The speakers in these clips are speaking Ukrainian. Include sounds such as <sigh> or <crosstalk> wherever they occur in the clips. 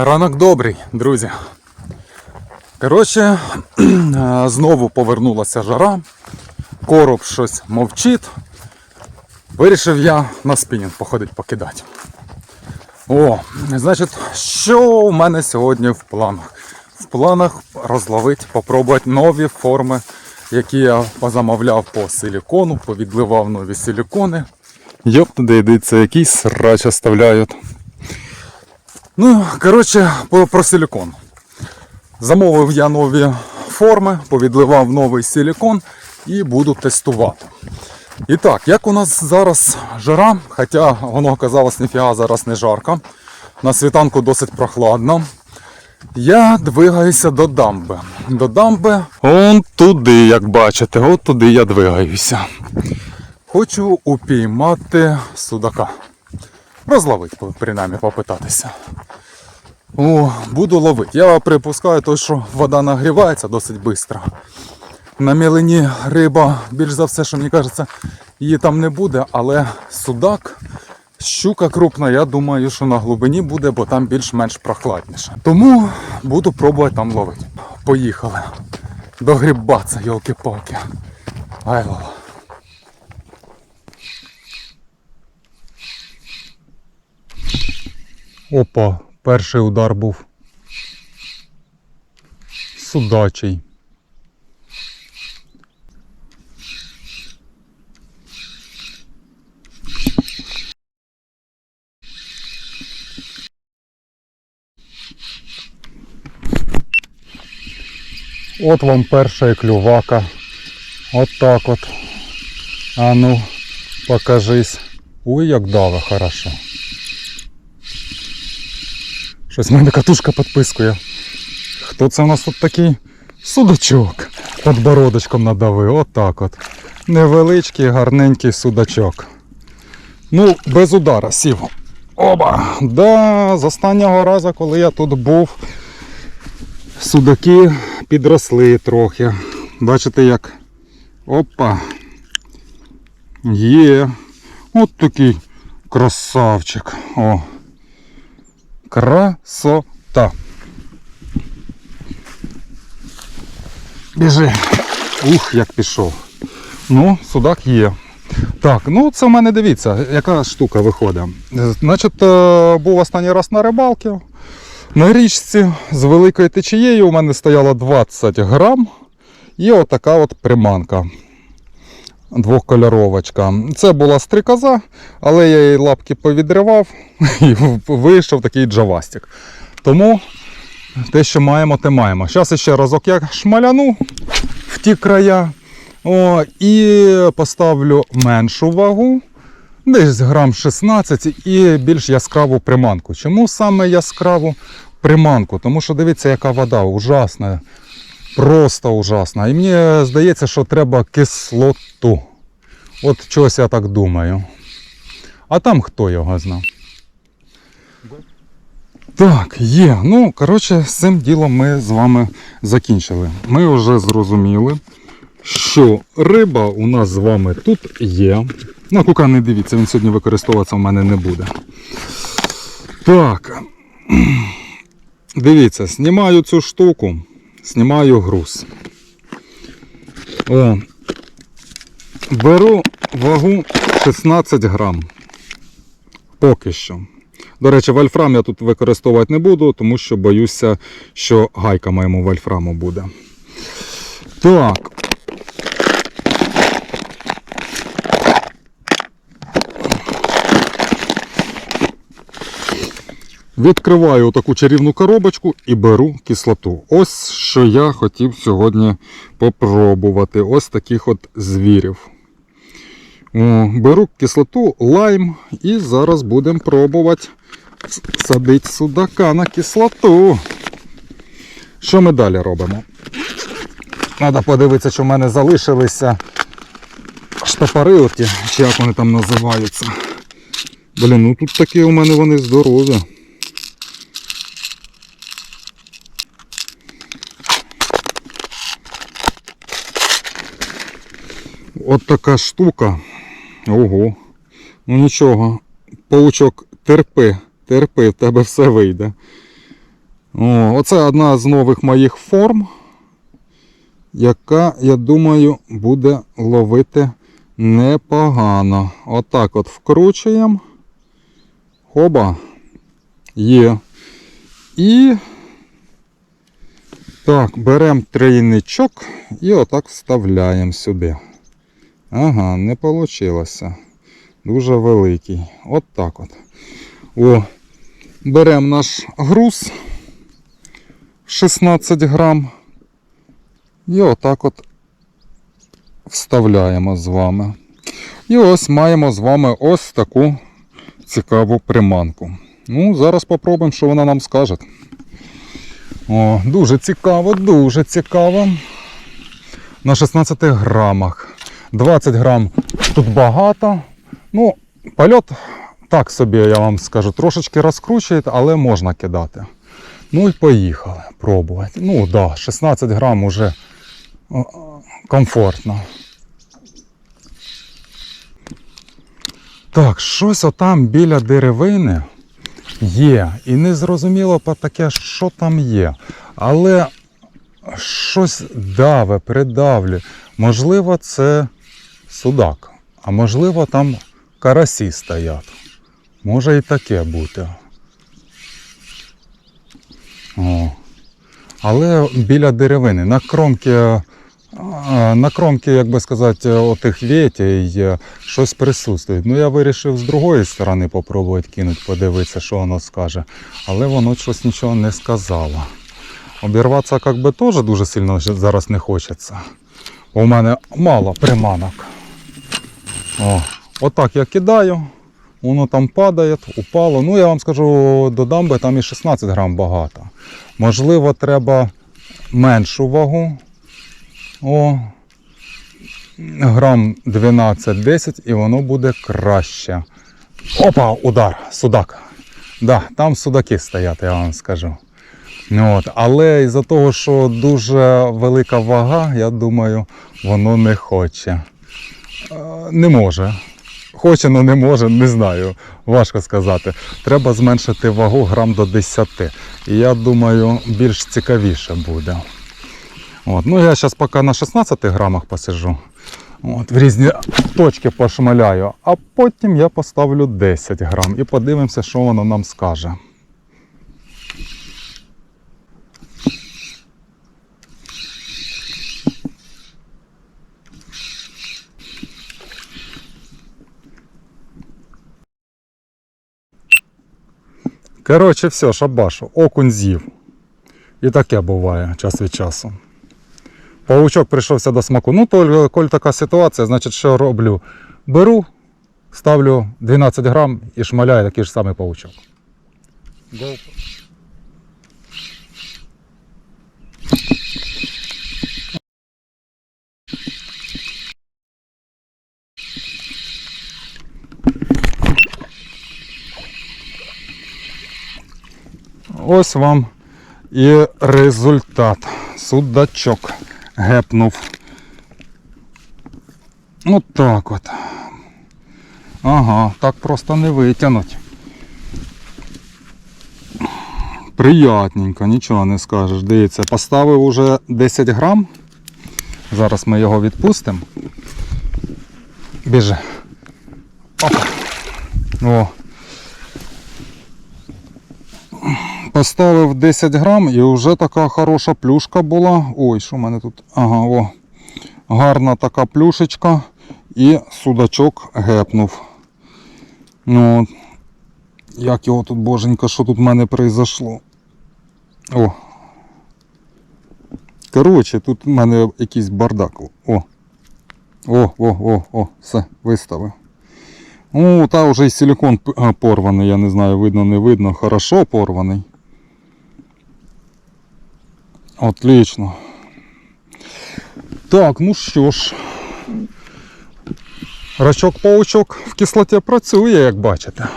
Ранок добрий, друзі. Коротше, <clears throat> знову повернулася жара. Короб щось мовчить. Вирішив я на спінінг походити покидати. О, значить, що у мене сьогодні в планах? В планах розловити, попробувати нові форми, які я позамовляв по силікону, повідливав нові силікони. Йоп, туди йдеться, якийсь срач оставляють. Ну, коротше, по- про силікон. Замовив я нові форми, повідливав новий силікон і буду тестувати. І так, як у нас зараз жара, хоча воно казалось ніфіга зараз не жарко. На світанку досить прохладно. Я двигаюся до дамби. До дамби он туди, як бачите, от туди я двигаюся. Хочу упіймати судака. Розловити, принаймні, попитатися. О, буду ловити. Я припускаю, то, що вода нагрівається досить швидко. На мілині риба, більш за все, що мені кажеться, її там не буде, але судак, щука крупна, я думаю, що на глибині буде, бо там більш-менш прохладніше. Тому буду пробувати там ловити. Поїхали. До грибаца, йолки-палки. Ай Опа, перший удар був. Судачий. От вам перша клювака. От так от. А ну, покажись. Ой, як даве, хорошо. Щось в мене катушка підпискує. Хто це у нас тут такий? Судачок. Подбородочком надавив. От так от. Невеличкий, гарненький судачок. Ну, без удара сів. Оба! Да, з останнього разу, коли я тут був, судаки підросли трохи. Бачите як? Опа. Є. От такий красавчик. О. Красота. Біжи. Ух, як пішов. Ну, судак є. Так, ну це в мене дивіться, яка штука виходить. Значить, е, був останній раз на рибалці. На річці з великою течією у мене стояло 20 грам. І отака от приманка. Двохкольоровочка. Це була стрикоза, але я її лапки повідривав <laughs> і вийшов такий джавастик. Тому те, що маємо, те маємо. Зараз ще разок я шмаляну в ті края. О, і поставлю меншу вагу, десь грам 16 і більш яскраву приманку. Чому саме яскраву приманку? Тому що дивіться, яка вода ужасна. Просто ужасна. І мені здається, що треба кислоту. От чогось я так думаю. А там хто його знав? Так, є. Ну, коротше, з цим ділом ми з вами закінчили. Ми вже зрозуміли, що риба у нас з вами тут є. Ну, кука не дивіться, він сьогодні використовуватися в мене не буде. Так. <clears throat> Дивіться, знімаю цю штуку, знімаю груз. О, беру вагу 16 грам. Поки що. До речі, вольфрам я тут використовувати не буду, тому що боюся, що гайка моєму вольфраму буде. Так. Відкриваю таку чарівну коробочку і беру кислоту. Ось що я хотів сьогодні попробувати. Ось таких от звірів. Беру кислоту, лайм і зараз будемо пробувати садити судака на кислоту. Що ми далі робимо? Треба подивитися, що в мене залишилися штопори, чи як вони там називаються. Блін, ну тут такі у мене вони здорові. От така штука. Ого. Ну нічого. Паучок, терпи, терпи, в тебе все вийде. О, оце одна з нових моїх форм, яка, я думаю, буде ловити непогано. Отак от вкручуємо. Хоба. Є. І так, беремо трійничок і отак вставляємо сюди. Ага, не вийшло. Дуже великий. От так от. О, беремо наш груз 16 грам. І отак от вставляємо з вами. І ось маємо з вами ось таку цікаву приманку. Ну, зараз попробуємо, що вона нам скаже. О, дуже цікаво, дуже цікаво. На 16 грамах. 20 грам тут багато. Ну, польот, так собі, я вам скажу, трошечки розкручує, але можна кидати. Ну і поїхали пробувати. Ну так, да, 16 грам уже о, комфортно. Так, щось отам біля деревини є. І не зрозуміло таке, що там є. Але щось даве, придавлює. Можливо, це судак, а можливо, там карасі стоять. Може і таке бути. О. Але біля деревини, на кромки, на кромки, як би сказати, отих ветей е, щось присутствує. Ну я вирішив з другої сторони попробувати кинути, подивитися, що воно скаже. Але воно щось нічого не сказало. Обірватися як би теж дуже сильно зараз не хочеться. У мене мало приманок. О, отак я кидаю, воно там падає, упало. Ну я вам скажу, до дамби там і 16 грам багато. Можливо, треба меншу вагу. О, грам 12-10 і воно буде краще. Опа, удар, судак. Да, там судаки стоять, я вам скажу. Ну, От. Але із-за того, що дуже велика вага, я думаю, воно не хоче. Е, Не може. Хоче, але не може, не знаю. Важко сказати. Треба зменшити вагу грам до 10. І я думаю, більш цікавіше буде. От. Ну, я зараз поки на 16 грамах посиджу. От, в різні точки пошмаляю, а потім я поставлю 10 грам і подивимося, що воно нам скаже. Коротше, все, шабашу, окунь з'їв. І таке буває час від часу. Павучок прийшовся до смаку. Ну, то, коль така ситуація, значить, що роблю? Беру, ставлю 12 грам і шмаляю такий ж самий павучок. Ось вам і результат. Судачок гепнув. От так от. Ага, так просто не витягнуть. Приятненько, нічого не скажеш. Дивіться, поставив уже 10 грам. Зараз ми його відпустимо. Біжи. Опа. О. Поставив 10 грам і вже така хороша плюшка була. Ой, що в мене тут? Ага, о. Гарна така плюшечка. І судачок гепнув. Ну, як його тут, боженька, що тут в мене произошло? О. Коротше, тут в мене якийсь бардак. О. О, о, о, о, все, виставив. Ну, та вже і силикон порваний, я не знаю, видно, не видно. Хорошо порваний. Отлично. Так, ну що ж. Рачок-паучок в кислоті працює, як бачите.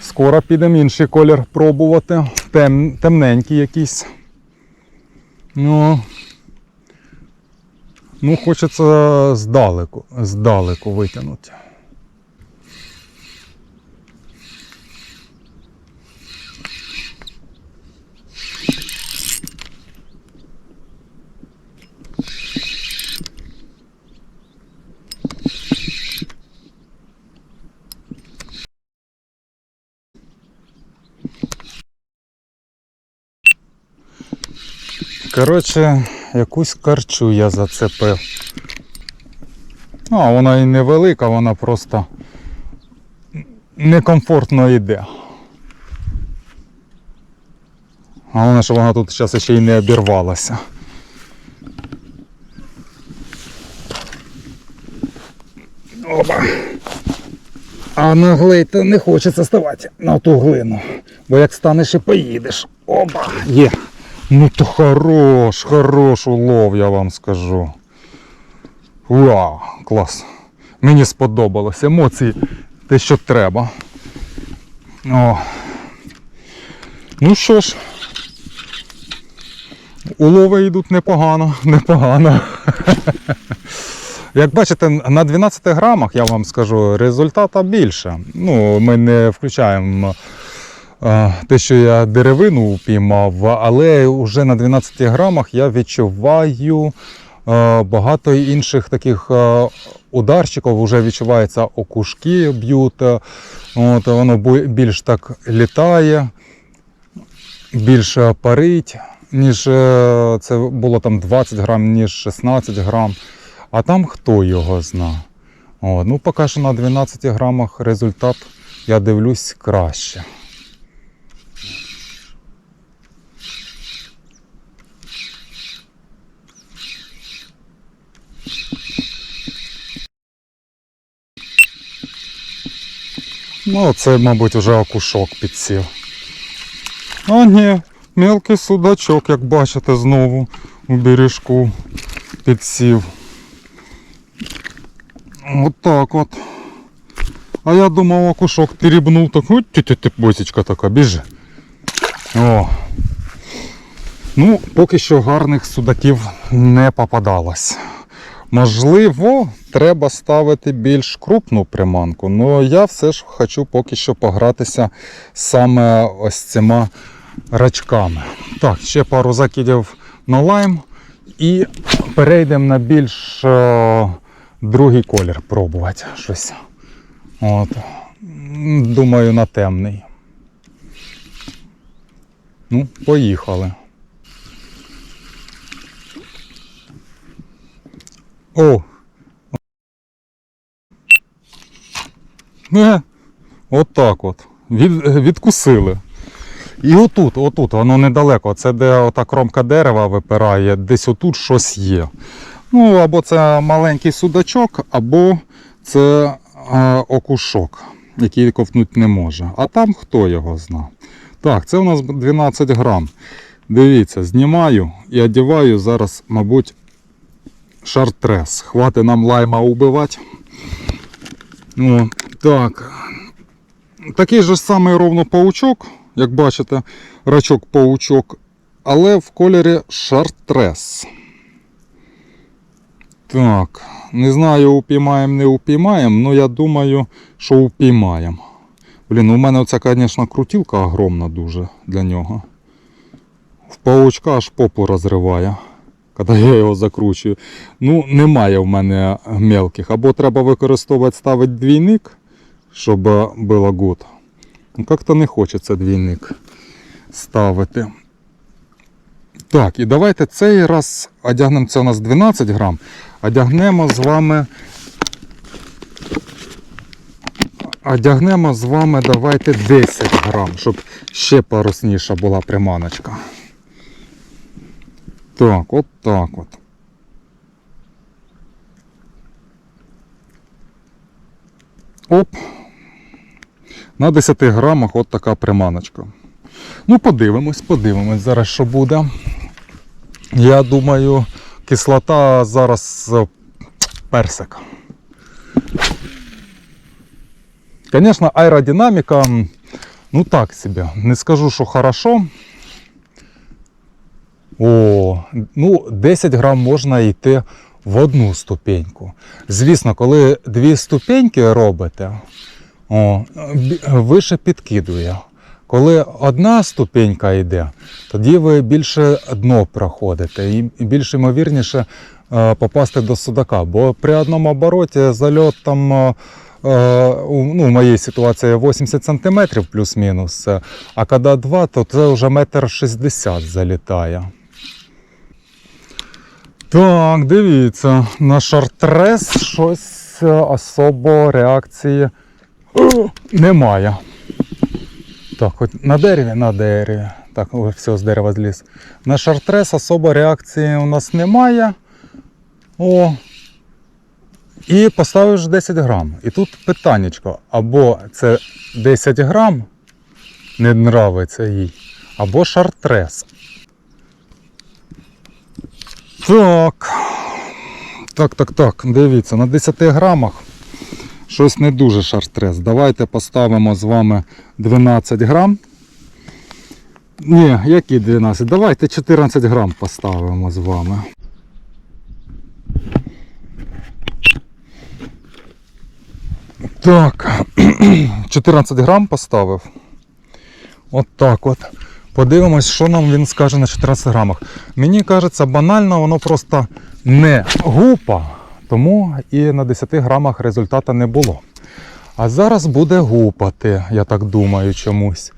Скоро підемо інший колір пробувати. Тем, темненький якийсь. Ну, ну хочеться здалеку, здалеку витягнути. Коротше, якусь карчу я зацепив. А, вона і невелика, вона просто некомфортно йде. Головне, що вона тут зараз ще й не обірвалася. Опа. А на глей то не хочеться ставати на ту глину. Бо як станеш і поїдеш. Опа! Є. Ну то хорош, хорош улов, я вам скажу. Вау, клас. Мені сподобалось. Емоції те, що треба. О. Ну що ж. Улови йдуть непогано, непогано. Як бачите, на 12 грамах, я вам скажу, результата більше. Ну, ми не включаємо те, що я деревину упіймав, але вже на 12 грамах я відчуваю багато інших таких ударчиків. Вже відчувається окушки б'ють. От, воно більш так літає, більше парить, ніж е, це було там 20 грам, ніж 16 грам. А там хто його зна. О, ну, поки що на 12 грамах результат, я дивлюсь, краще. Ну, це, мабуть, вже окушок підсів. А ні, мелкий судачок, як бачите, знову у бережку підсів. От так от. А я думав, окушок тірібнув, так от ти босічка така, біжи. О. Ну, поки що гарних судаків не попадалось. Можливо, треба ставити більш крупну приманку, але я все ж хочу поки що погратися саме ось цими рачками. Так, ще пару закидів на лайм і перейдемо на більш е, другий колір пробувати щось. От. Думаю, на темний. Ну, поїхали. О! Не, от так от. Від, відкусили. І отут, отут, воно недалеко. Це де ота кромка дерева випирає, десь отут щось є. Ну, або це маленький судачок, або це е, окушок, який ковтнути не може. А там хто його зна. Так, це у нас 12 грам. Дивіться, знімаю і одягаю зараз, мабуть, шартрес. Хватить нам лайма убивати. О, так. Такий же самий ровно паучок, як бачите, рачок-паучок, але в кольорі шартрес. Так, не знаю, упіймаємо, не упіймаємо, але я думаю, що упіймаємо. Блін, у мене оця, звісно, крутілка огромна дуже для нього. В паучка аж попу розриває, коли я його закручую. Ну, немає в мене мелких. Або треба використовувати ставити двійник, щоб було гуд. Ну, як-то не хочеться двійник ставити. Так, і давайте цей раз одягнемо, це у нас 12 грам, одягнемо з вами. Одягнемо з вами давайте 10 грам, щоб ще парусніша була приманочка. Так, от так от. Оп. На 10 грамах от така приманочка. Ну, подивимось, подивимось зараз, що буде. Я думаю, кислота зараз е, персик. Звісно, аеродинаміка, ну так собі. Не скажу, що хорошо. О, ну 10 грам можна йти в одну ступеньку. Звісно, коли дві ступеньки робите, о, вище підкидує. Коли одна ступенька йде, тоді ви більше дно проходите і більш ймовірніше е, попасти до судака. Бо при одному обороті зальот там, е, е, ну, в моїй ситуації 80 см плюс-мінус, а коли два, то це вже метр шістдесят залітає. Так, дивіться, на шартрес щось е, особо реакції немає. Так, хоч на дереві, на дереві. Так, все, з дерева зліз. На шартрес особо реакції у нас немає. О. І поставиш 10 грам. І тут питаннячко, або це 10 грам не нравиться їй, або шартрес. Так. Так, так, так, дивіться, на 10 грамах щось не дуже шартрес. Давайте поставимо з вами 12 грам. Ні, які 12? Давайте 14 грам поставимо з вами. Так, <clears throat> 14 грам поставив. От так от. Подивимось, що нам він скаже на 14 грамах. Мені кажеться, банально, воно просто не гупа, тому і на 10 грамах результата не було. А зараз буде гупати, я так думаю, чомусь.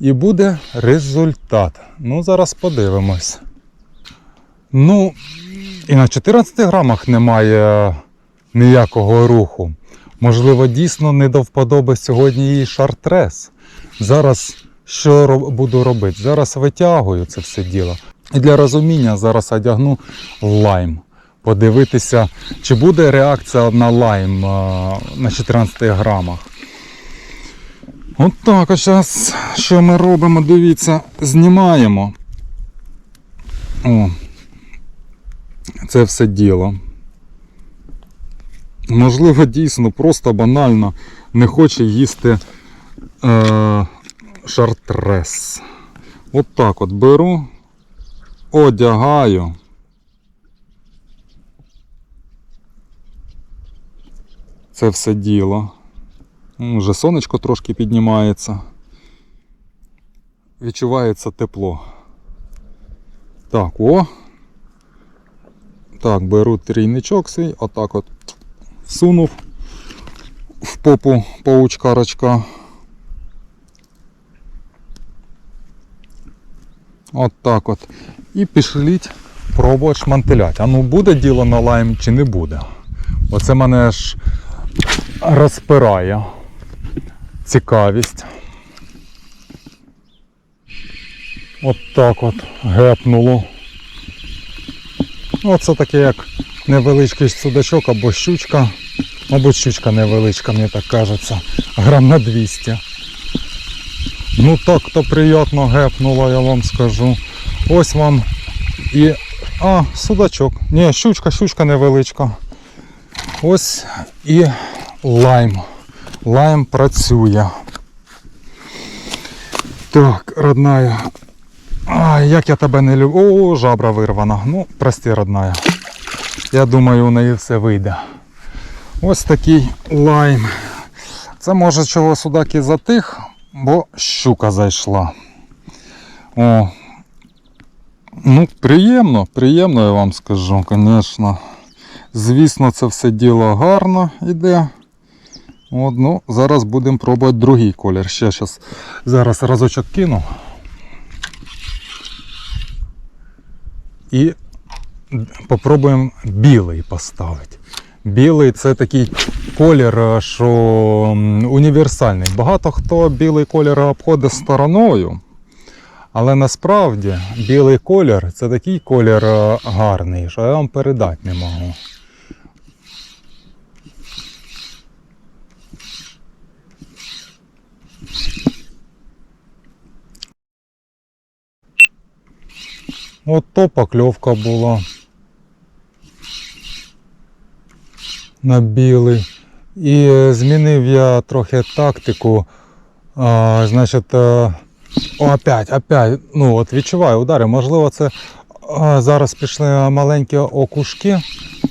І буде результат. Ну, зараз подивимось. Ну, і на 14 грамах немає ніякого руху. Можливо, дійсно не до вподоби сьогодні їй шартрес. Зараз що буду робити? Зараз витягую це все діло. І для розуміння зараз одягну лайм. Подивитися, чи буде реакція на лайм на 14 грамах. От так, а зараз що ми робимо? Дивіться, знімаємо. О, це все діло. Можливо, дійсно, просто банально не хоче їсти е, шартрес. От так от беру, одягаю. Це все діло. М, Вже сонечко трошки піднімається. Відчувається тепло. Так, о. Так, беру трійничок свій, отак от всунув в попу паучка-рачка. От так от. І пішліть пробувати шмантилять. А ну буде діло на лайм чи не буде. Оце мене ж розпирає цікавість. От так от гепнуло. Оце таке як невеличкий судачок або щучка. Мабуть, щучка невеличка, мені так кажеться. Грам на 200. Ну так то приємно гепнуло, я вам скажу. Ось вам і. А, судачок. Ні, щучка, щучка невеличка. Ось і лайм. Лайм працює. Так, родная. Ай, як я тебе не люблю. О, жабра вирвана. Ну, прости, родная. Я думаю, у неї все вийде. Ось такий лайм. Це може чого судак і затих, бо щука зайшла. О. Ну, приємно, приємно, я вам скажу, звісно. Звісно, це все діло гарно йде. От, ну, зараз будемо пробувати другий колір. Ще щас, зараз разочок кину. І попробуємо білий поставити. Білий це такий колір, е, що універсальний. Багато хто білий колір обходить стороною. Але насправді білий колір це такий колір е, гарний, що я вам передати не можу. От то покльовка була на білий. І е, змінив я трохи тактику. А, значить, е, опять, опять, ну от відчуваю удари. Можливо, це а, зараз пішли маленькі окушки.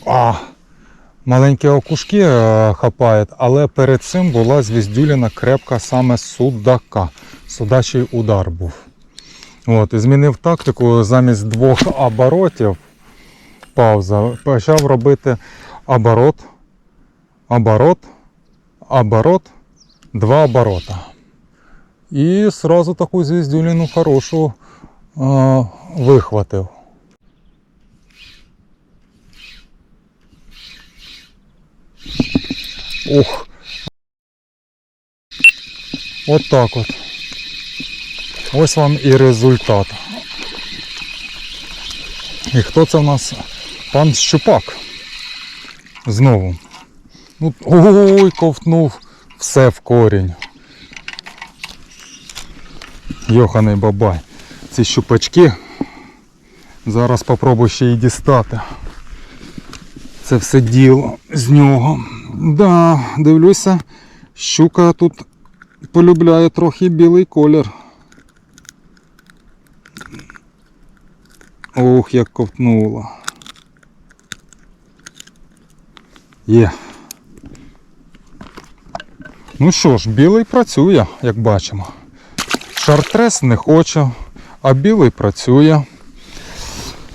А, маленькі окушки е, хапають, але перед цим була звіздюліна крепка саме судака. Судачий удар був. От, і змінив тактику замість двох оборотів. Пауза. Почав робити оборот, оборот, оборот, два оборота. И сразу такую звездюлину хорошую е, вихватив. Ух. От так вот. Ось вам і результат. І хто це в нас? Пан Щупак. Знову. Ну, ой, ковтнув все в корінь. Йоханий бабай. Ці щупачки. Зараз попробую ще й дістати. Це все діло з нього. Да, дивлюся, щука тут полюбляє трохи білий колір. Ох, як ковтнула. Є. Ну що ж, білий працює, як бачимо. Шартрес не хоче, а білий працює.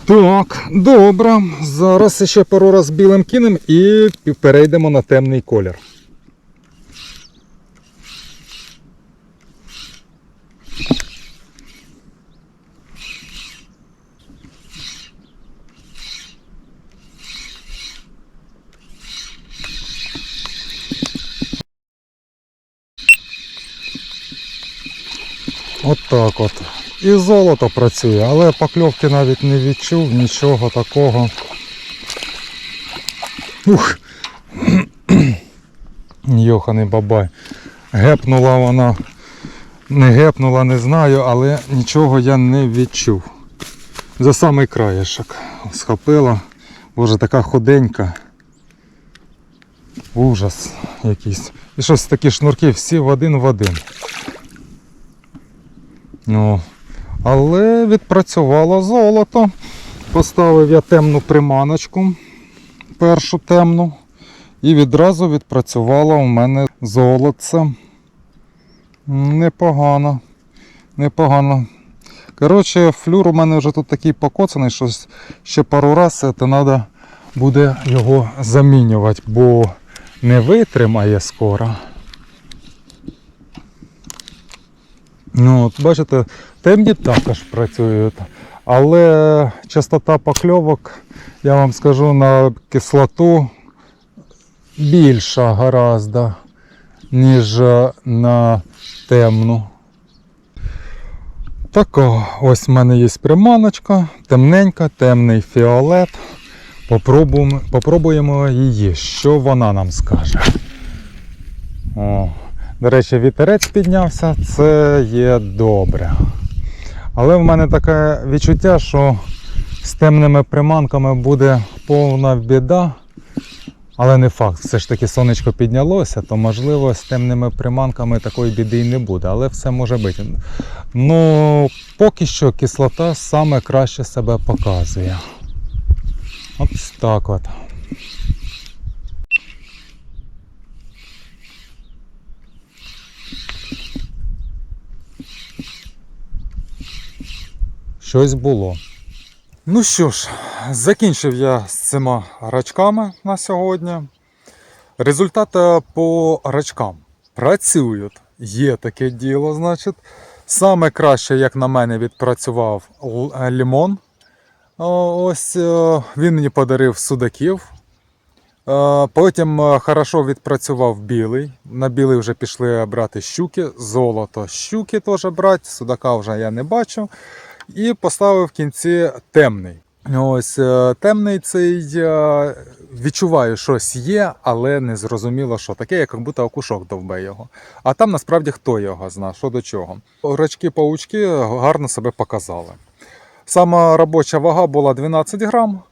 Так, добре. Зараз ще пару раз білим кинемо і перейдемо на темний колір. От так от. І золото працює, але покльовки навіть не відчув, нічого такого. Ух. <clears throat> Йоханий бабай. Гепнула вона. Не гепнула, не знаю, але нічого я не відчув. За самий краєшок схопила. Боже, така худенька. Ужас якийсь. І щось такі шнурки всі в один в один. Ну, але відпрацювало золото. Поставив я темну приманочку, першу темну, і відразу відпрацювало у мене золоце. Непогано. Непогано. Коротше, флюр у мене вже тут такий покоцаний, що ще пару разів треба буде його замінювати, бо не витримає скоро. Ну, от, бачите, темні також працюють, але частота покльовок, я вам скажу, на кислоту більша гораздо, ніж на темну. Така, ось в мене є приманочка, темненька, темний фіолет. Попробуємо, попробуємо її, що вона нам скаже. О. До речі, вітерець піднявся, це є добре. Але в мене таке відчуття, що з темними приманками буде повна біда. Але не факт, все ж таки сонечко піднялося, то можливо з темними приманками такої біди й не буде, але все може бути. Ну, поки що кислота саме краще себе показує. От так от. Щось було. Ну що ж, закінчив я з цими рачками на сьогодні. Результати по рачкам працюють. Є таке діло, значить. Саме краще, як на мене, відпрацював лімон. Ось е, він мені подарив судаків. Е, Потім е, хорошо відпрацював білий. На білий вже пішли брати щуки, золото щуки теж брати, судака вже я не бачу. І поставив в кінці темний. Ось е, темний цей е, відчуваю, щось є, але не зрозуміло, що таке, як будто окушок довбе його. А там насправді хто його знає, що до чого. Рачки-паучки гарно себе показали. Сама робоча вага була 12 грам.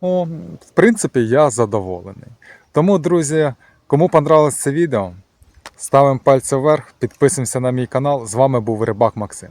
О, в принципі, я задоволений. Тому, друзі, кому понравилось це відео, ставимо пальці вверх, підписуємося на мій канал. З вами був Рибак Максим.